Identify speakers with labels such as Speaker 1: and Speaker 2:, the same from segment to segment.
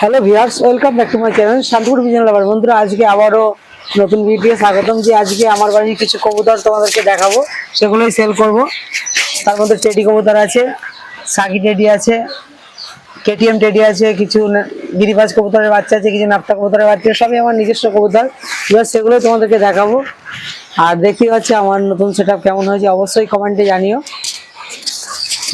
Speaker 1: Hello viewers welcome back to my channel Shantipur pigeon lover বন্ধুরা, আজকে আবারও নতুন ভিডিও স্বাগতম যে আজকে আমার বাড়ির কিছু কবুতর তোমাদেরকে দেখাবো, সেগুলোই সেল করব। তার মধ্যে টেডি কবুতর আছে, সাকি টেডি আছে, কেটিএম টেডি আছে, কিছু গিরিবাজ কবুতরের বাচ্চা আছে, কিছু নাপ্তা কবুতরের বাচ্চা, সবই আমার নিজস্ব কবুতর। এবার সেগুলোই তোমাদেরকে দেখাবো। আর দেখতে পাচ্ছি আমার নতুন সেট কেমন হয়েছে, অবশ্যই কমেন্টে জানিও।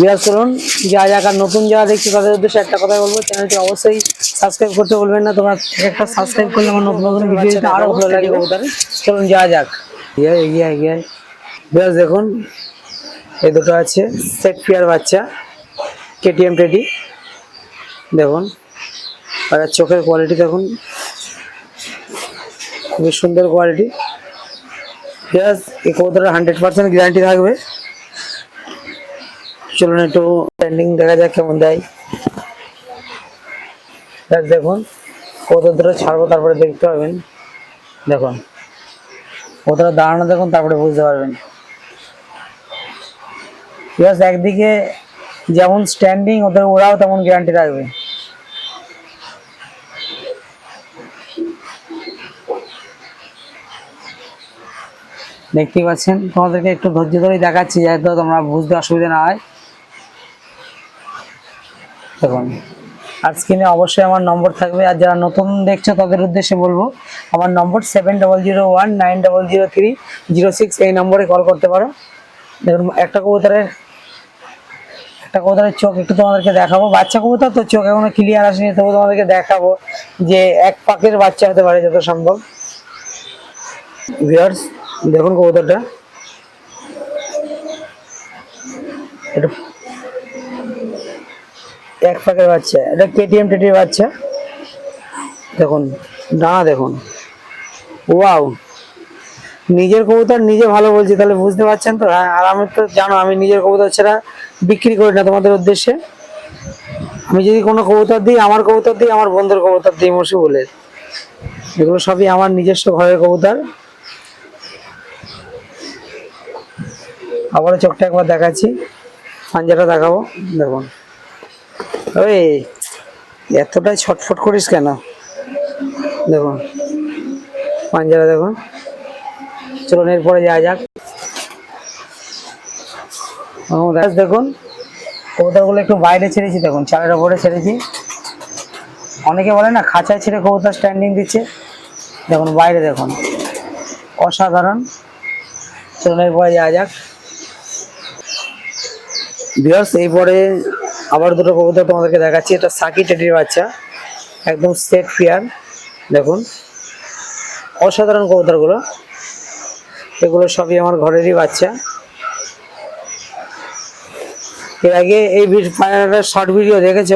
Speaker 1: বিরাজ করুন। যা যাক আর নতুন যারা দেখছি তাদের উদ্দেশ্যে একটা কথা বলব, চ্যানেলটি অবশ্যই সাবস্ক্রাইব করতে বলবেন না। তোমরা একটা সাবস্ক্রাইব করলে আমার নতুন নতুন ভিডিও আরও ভালো লাগে কবুতরে চলুন যাওয়া যাক। এগিয়ে এগিয়ে এগিয়ে। বিরাজ, দেখুন, এই দুটো আছে সেট ফিয়ার বাচ্চা কেটিএম টেডি দেখুন, আর চোখের কোয়ালিটি দেখুন। খুবই সুন্দর কোয়ালিটি বিরাজ, এই কবুতরের হান্ড্রেড পার্সেন্ট গ্যারান্টি থাকবে। চলুন একটু স্ট্যান্ডিং দেখা যাক কেমন দেয়। দেখ দেখুন, কত দূরে ছাড়বো তারপরে দেখতে পাবেন। দেখুন, কতটা দাঁড়ানো দেখুন, তারপরে বুঝতে পারবেন। প্লাস একদিকে যেমন স্ট্যান্ডিং ওদের ওরাও তেমন গ্যারান্টি রাখবে। দেখতেই পাচ্ছেন, তোমাদেরকে একটু ধৈর্য ধরেই দেখাচ্ছি, যাতে তোমরা বুঝতে অসুবিধা না হয়। দেখুন আর স্ক্রিনে অবশ্যই আমার নম্বর থাকবে। আর যারা নতুন দেখছ, তাদের উদ্দেশ্যে বলব, আমার number seven double zero one nine double zero three zero six এই নম্বরে কল করতে পারো। দেখুন, একটা কবুতরের একটা কবুতরের চোখ একটু তোমাদেরকে দেখাবো। বাচ্চা কবুতর তো চোখ এখনও ক্লিয়ার আসেনি, তবু তোমাদেরকে দেখাবো যে এক পাকের বাচ্চা হতে পারে যত সম্ভব। ভিউয়ার্স দেখুন কবুতরটা। একটু এক পাকের বাচ্চা, এটা কেটিএম টেটির বাচ্চা। দেখুন ডানা দেখুন। ওয়াও। নিজের কবুতর নিজে ভালো বলছি, তাহলে বুঝতে পারছেন তো? হ্যাঁ আর আমি তো জানো, আমি নিজের কবুতর ছাড়া বিক্রি করি না তোমাদের উদ্দেশ্যে। আমি যদি কোনো কবুতর দিই, আমার কবুতর দিই, আমার বন্ধুর কবুতর দিই মসি বলে এগুলো সবই আমার নিজস্ব ঘরের কবুতর। আবারও চোখটা একবার দেখাচ্ছি। পাঞ্জাটা দেখাবো। দেখুন। ওই, এতটাই ছটফট করিস কেন? দেখুন পাঞ্জারা দেখুন চলুন, এরপরে যাওয়া যাক। দেখুন, কবুতরগুলো একটু বাইরে ছেড়েছি, দেখুন, চালের ওপরে ছেড়েছি। অনেকে বলে না, খাঁচায় ছেড়ে কবুতর স্ট্যান্ডিং দিচ্ছে। দেখুন, বাইরে দেখুন, অসাধারণ। চলুন, এরপরে যাওয়া যাক। বিয়ার্স এই পরে আবার দুটো কবুতর তোমাদেরকে দেখাচ্ছি। এটা সাকি টেটির বাচ্চা, একদম সেট ফিয়ার দেখুন। অসাধারণ কবুতরগুলো। এগুলো সবই আমার ঘরেরই বাচ্চা। এর আগে এই শর্ট ভিডিও দেখেছ?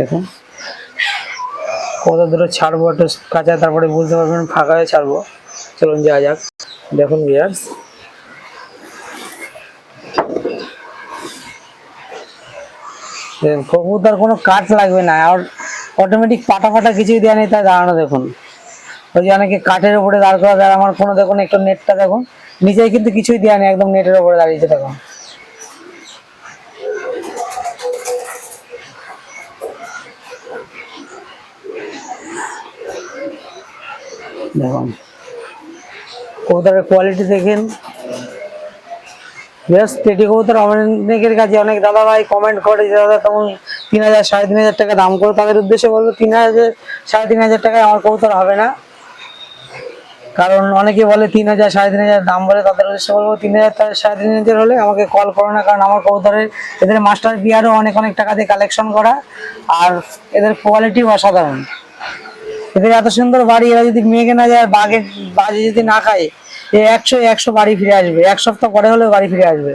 Speaker 1: দেখুন। কত দূরে ছাড়বো, একটু কাঁচা, তারপরে বুঝতে পারবেন, ফাঁকা হয়ে ছাড়বো। চলুন যাওয়া যাক। দেখুন বিয়ার্স কবুতর কোনো কাঠ লাগবে না। আর অটোমেটিক পাটা ফাটা কিছুই দেওয়া নেই, তাই দাঁড়ানো দেখুন। ওই যে অনেকে কাঠের উপরে দাঁড় করা দেয় আমার কোনো দেখুন, একটু নেটটা দেখুন। নিচে কিন্তু কিছুই দেওয়া নেই, একদম নেটের উপরে দাঁড়িয়েছে, দেখুন। দেখুন। কবুতরের কোয়ালিটি দেখেন। বেশ, পেটি কবুতর অনেকের কাছে অনেক দাদা ভাই কমেন্ট করে দাদা তেমন তিন হাজার, সাড়ে তিন হাজার টাকা দাম করে তাদের উদ্দেশ্যে বলব তিন হাজার, সাড়ে তিন হাজার টাকায় আমার কবুতর হবে না। কারণ অনেকে বলে তিন হাজার, সাড়ে তিন হাজার দাম বলে তাদের উদ্দেশ্যে বলব, তিন হাজার সাড়ে তিন হাজার হলে আমাকে কল করো না, কারণ আমার কবুতরের, এদের মাস্টার বিয়ারও অনেক অনেক টাকা দিয়ে কালেকশন করা, আর এদের কোয়ালিটিও অসাধারণ। এদের এত সুন্দর বাড়ি, এরা যদি মেঘে না যায়, বাঘে, বাজে যদি না খায় একশো একশো বাড়ি ফিরে আসবে। এক সপ্তাহ পরে হলেও বাড়ি ফিরে আসবে।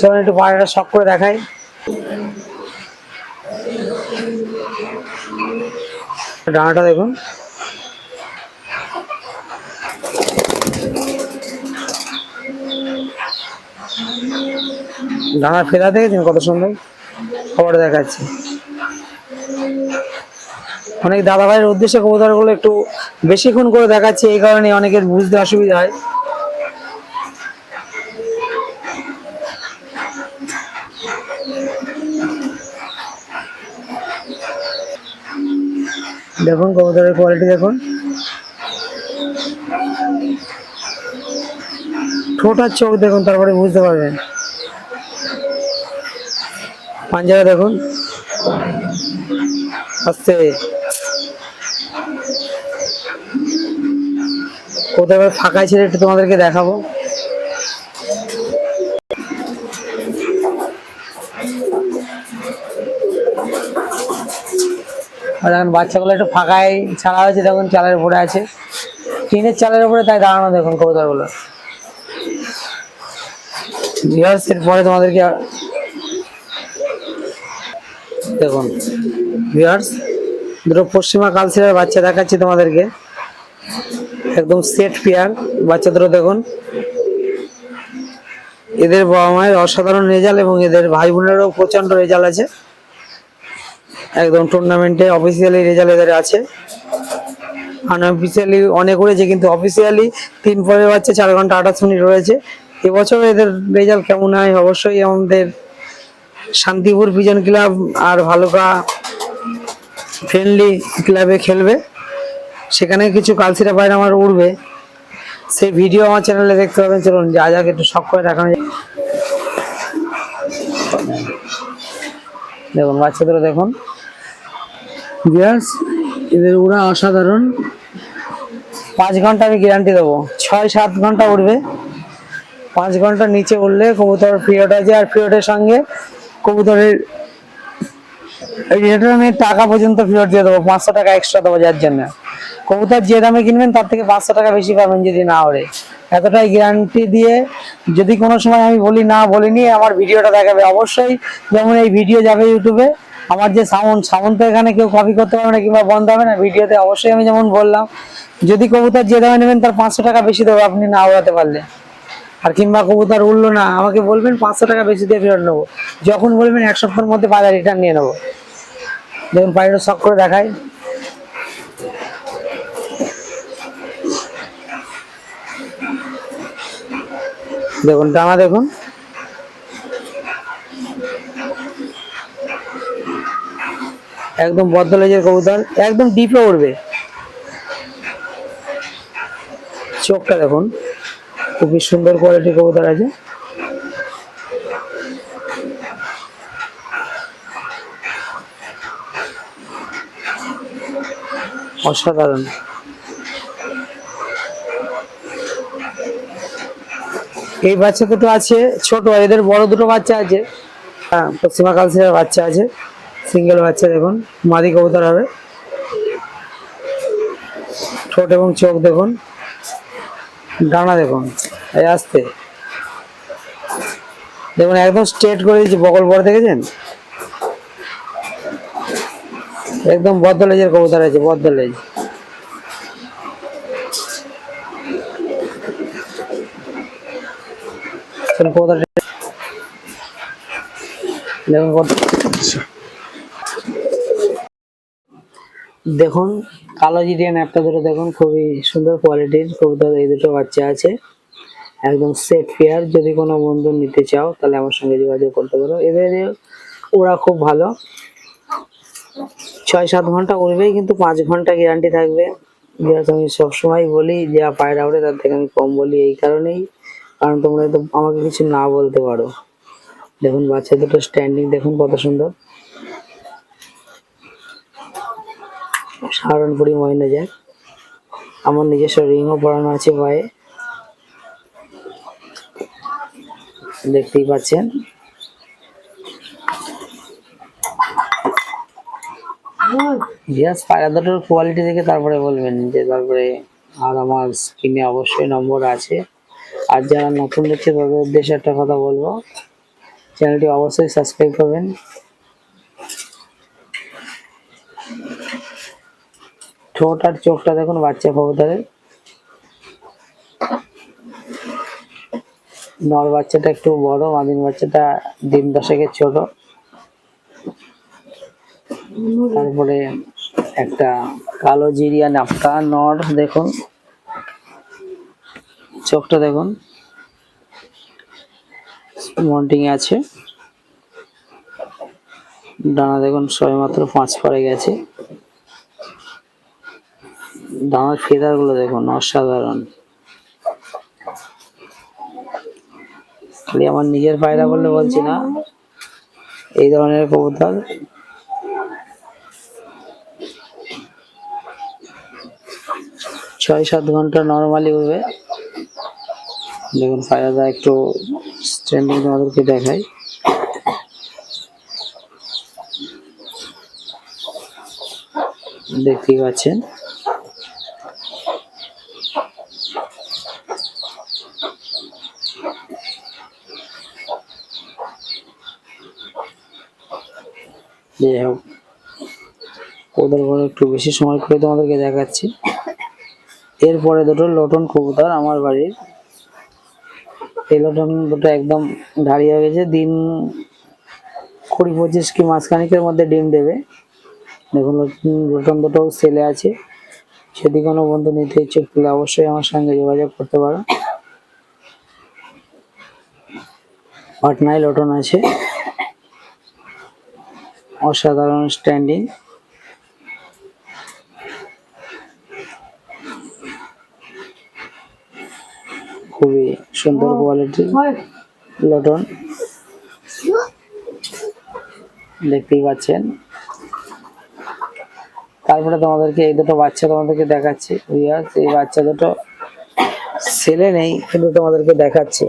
Speaker 1: চলুন একটু বাড়িটা শখ করে দেখাই। ডানাটা দেখুন। ডানা ফেলা দেখেছেন কত সুন্দর? খবর দেখাচ্ছি। অনেক দাদা ভাইয়ের উদ্দেশ্যে কবুতরগুলো একটু বেশিক্ষণ করে দেখাচ্ছে, এই কারণে অনেকের বুঝতে অসুবিধা হয়। দেখুন কবুতরের কোয়ালিটি দেখুন। ঠোঁটার চোখ দেখুন, তারপরে বুঝতে পারবেন। পাঞ্জাবে দেখুন। আস্তে কোথায় ফাঁকায় ছিল একটু তোমাদেরকে দেখাবো। এখন বাচ্চাগুলো একটু ফাঁকায় ছাড়া হয়েছে, দেখুন চালের উপরে আছে। টিনের চালের উপরে তাই দাঁড়ানো দেখুন কবুতরগুলো। এরপরে তোমাদেরকে আর- দেখুন ভিউয়ার্স দুটো পশ্চিমা কালচারের বাচ্চা দেখাচ্ছি তোমাদেরকে। একদম সেট পেয়ার বাচ্চা দুটো দেখুন। এদের বাবা মায়ের অসাধারণ রেজাল্ট এবং এদের ভাই বোনেরও প্রচণ্ড রেজাল্ট আছে। একদম টুর্নামেন্টে অফিসিয়ালি রেজাল্ট এদের আছে। আনঅফিসিয়ালি অনেক উড়েছে কিন্তু অফিসিয়ালি তিন পরের বাচ্চা চার ঘণ্টা আঠাশ মিনিট রয়েছে। এবছর এদের রেজাল্ট কেমন হয় অবশ্যই আমাদের শান্তিপুর পিজন ক্লাব আর ভালুকা ফ্রেন্ডলি ক্লাবে খেলবে। সেখানে কিছু কালসিরা বাইরে আমার উঠবে সেই ভিডিও আমার চ্যানেলে দেখতে পাবেন। চলুন, যা যাকে, একটু শখ করে রাখানো যায় দেখুন বাচ্চাদের দেখুন। এদের উড়া অসাধারণ। পাঁচ ঘণ্টা আমি গ্যারান্টি দেবো। ছয় সাত ঘণ্টা উড়বে। পাঁচ ঘণ্টা নিচে উঠলে কবুতর পিরিয়ড আছে আর পিরিয়ডের সঙ্গে কবুতরের রিটার্নের টাকা পর্যন্ত ফেরত দিয়ে দেবো, পাঁচশো টাকা এক্সট্রা দেবো যার জন্য। কবুতর যে দামে কিনবেন তার থেকে পাঁচশো টাকা বেশি পাবেন যদি না ওড়ে। এতটাই গ্যারান্টি দিয়ে যদি কোনো সময় আমি বলি, না বলিনি, আমার ভিডিওটা দেখাবে অবশ্যই। যেমন এই ভিডিও যাবে ইউটিউবে আমার যে সাউন্ড সাউন্ড তো এখানে কেউ কপি করতে পারবে না কিংবা বন্ধ হবে না, ভিডিওতে অবশ্যই আমি যেমন বললাম, যদি কবুতর যে দামে নেবেন তার পাঁচশো টাকা বেশি দেবো, আপনি না ওড়াতে পারলে। আর কিংবা কবুতর উঠল না, আমাকে বলবেন পাঁচশো টাকা বেশি দিয়ে ফেরত নেব। যখন বলবেন এক সপ্তাহের মধ্যে বাজার রিটার্ন নিয়ে নেব। দেখুন পায়রা শখ করে দেখাই দেখুন, ডানা দেখুন। একদম বদ্ধ লেজের কবুতর, একদম ডিপে উঠবে চোখটা দেখুন। খুবই সুন্দর কোয়ালিটির কবুতর আছে। অসাধারণ। এই বাচ্চা দুটো আছে, ছোট, এদের বড় দুটো বাচ্চা আছে। হ্যাঁ পশ্চিমা কালচারের বাচ্চা আছে সিঙ্গেল বাচ্চা দেখুন, মাদি কবুতর হবে। ঠোঁট এবং চোখ দেখুন। ডানা দেখুন এই আসতে। দেখুন একদম স্ট্রেট করে দিয়েছি বকল পরে দেখেছেন? একদম বদ্ধ লেজের কবুতর আছে বদ্ধ লেজ। দেখুন দেখুন কালো জিরিয়ান একটা দুটো দেখুন, খুবই সুন্দর কোয়ালিটির কবুতর এই দুটো বাচ্চা আছে। একদম সেট পেয়ার যদি কোনো বন্ধু নিতে চাও, তাহলে আমার সঙ্গে যোগাযোগ করতে পারো। এদের ওরা খুব ভালো। ছয়, সাত ঘণ্টা উড়বেই, কিন্তু পাঁচ ঘণ্টা গ্যারান্টি থাকবে। যেহেতু আমি সবসময় বলি, যে পায়রা উড়ে তার থেকে আমি কম বলি এই কারণেই। কারণ তোমরা তো আমাকে কিছু না বলতে পারো। দেখুন, বাচ্চা দুটো স্ট্যান্ডিং দেখুন কত সুন্দর। সাহারনপুরি মহিনা যায় আমার নিজস্ব রিংও পরানো আছে পায়ে। দেখতেই পাচ্ছেন। জাস্ট পায়রা দুটোর কোয়ালিটি দেখে তারপরে বলবেন যে তারপরে আর আমার স্ক্রিনে অবশ্যই নম্বর আছে। আর যারা নতুন দেখছে তাদের উদ্দেশ্যে একটা কথা বলব। চ্যানেলটি অবশ্যই সাবস্ক্রাইব করবেন। ঠোঁট আর চোখটা দেখুন, বাচ্চা কবুতরের। নর বাচ্চাটা একটু বড়, মাদিন বাচ্চাটা দিন দশেকের ছোট। তারপরে একটা কালো জিরিয়া নাপকা নর দেখুন। চোখটা দেখুন। মন্টিং আছে। ডানা দেখুন সবে মাত্র পাঁচ পরে গেছে। ডানার ফেদারগুলো দেখুন, অসাধারণ। খালি আমার নিজের পায়রা বললে বলছি না। এই ধরনের কবুতর। ছয় সাত ঘণ্টা নর্মালি উঠবে দেখুন, পায়রাটা একটু স্ট্যান্ডিং তোমাদেরকে দেখাই। দেখতেই পাচ্ছেন। যাই হোক ওদের ঘরে একটু বেশি সময় করে তোমাদেরকে দেখাচ্ছি। এরপরে দুটো লটন কবুতর আমার বাড়ির। এই লটন দুটো একদম দাঁড়িয়ে হয়ে গেছে। দিন কুড়ি পঁচিশ কি মাসখানিকের মধ্যে ডিম দেবে। দেখুন, লটন- দুটো সেলে আছে। যদি কোনো বন্ধু নিতে ইচ্ছুক, তাহলে অবশ্যই আমার সঙ্গে যোগাযোগ করতে পারো। পাটনায় লটন আছে। অসাধারণ স্ট্যান্ডিং খুবই সুন্দর কোয়ালিটি লটন। দেখতেই পাচ্ছেন। তারপরে তোমাদেরকে এই দুটো বাচ্চা তোমাদেরকে দেখাচ্ছি। এই বাচ্চা দুটো সেলে নেই কিন্তু তোমাদেরকে দেখাচ্ছি।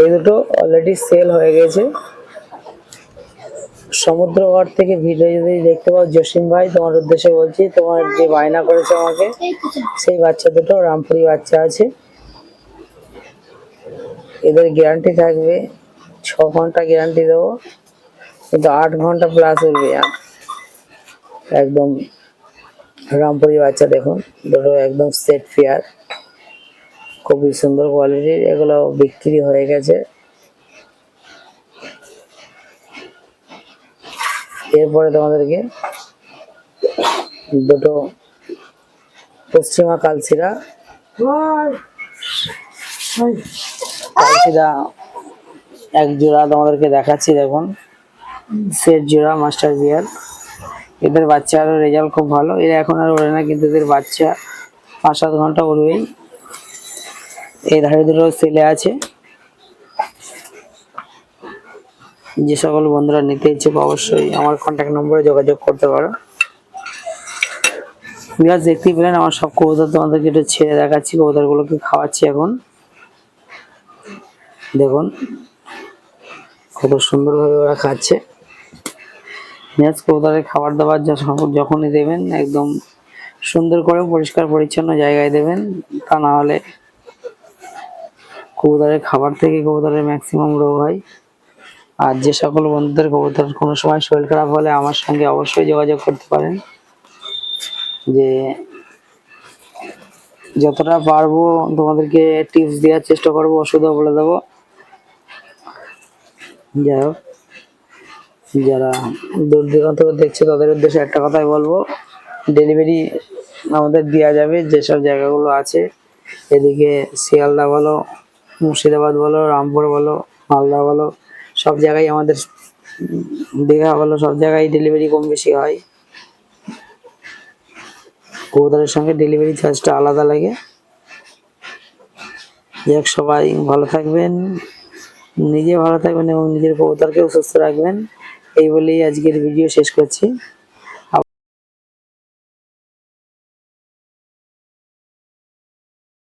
Speaker 1: এই দুটো অলরেডি সেল হয়ে গেছে। সমুদ্রগড় থেকে ভিডিও যদি দেখতে পাও, জসিম ভাই, তোমার উদ্দেশ্যে বলছি, তোমার যে বায়না করেছে আমাকে, সেই বাচ্চা দুটো, রামপুরি বাচ্চা আছে। এদের গ্যারান্টি থাকবে, ছ ঘণ্টা গ্যারান্টি দেবো, কিন্তু আট ঘণ্টা প্লাস উঠবে একদম রামপুরি বাচ্চা দেখুন দুটো একদম সেট ফেয়ার খুবই সুন্দর কোয়ালিটির এগুলো বিক্রি হয়ে গেছে। এরপরে তোমাদেরকে দুটো পশ্চিমা কালচিরা কালচিরা এক জোড়া তোমাদেরকে দেখাচ্ছি দেখুন। সেট জোড়া মাস্টার বিয়ার। এদের বাচ্চারও রেজাল্ট খুব ভালো। এরা এখন আর ওড়ে না কিন্তু এদের বাচ্চা পাঁচ সাত ঘণ্টা উড়বেই এই ধারে দুটো ছেলে আছে। যে সকল বন্ধুরা নিতে ইচ্ছুক অবশ্যই আমার কন্ট্যাক্ট নম্বরে যোগাযোগ করতে পারো। বিরাজ দেখতেই পেলেন আমার সব কবুতর তোমাদেরকে একটু ছেড়ে দেখাচ্ছি, কবুতরগুলোকে খাওয়াচ্ছি এখন। দেখুন, কত সুন্দরভাবে ওরা খাচ্ছে। পেঁয়াজ কবুতরের খাবার দাবার যখনই দেবেন, একদম সুন্দর করে পরিষ্কার পরিচ্ছন্ন জায়গায় দেবেন। তা না হলে কবুতরের খাবার থেকে কবুতরের ম্যাক্সিমাম রোগ হয়। আর যে সকল বন্ধুদের কবুতর কোনো সময় শরীর খারাপ হলে আমার সঙ্গে অবশ্যই যোগাযোগ করতে পারেন। যে যতটা পারব তোমাদেরকে টিপস দেওয়ার চেষ্টা করব, ওষুধও বলে দেবো। যাই হোক, যারা দূর দূরান্ত দেখছে তাদের উদ্দেশ্যে একটা কথাই বলব ডেলিভারি আমাদের দেওয়া যাবে, যেসব জায়গাগুলো আছে। এদিকে শিয়ালদা বলো, মুর্শিদাবাদ বলো, রামপুর বলো, মালদা বলো সব জায়গায় আমাদের দেখা দীঘা সব জায়গায় ডেলিভারি কম বেশি হয়। কবুতরের সঙ্গে ডেলিভারি চার্জটা আলাদা লাগে। যাক, সবাই ভালো থাকবেন, নিজে ভালো থাকবেন এবং নিজের কবুতরকেও সুস্থ রাখবেন। এই বলেই আজকের ভিডিও শেষ করছি।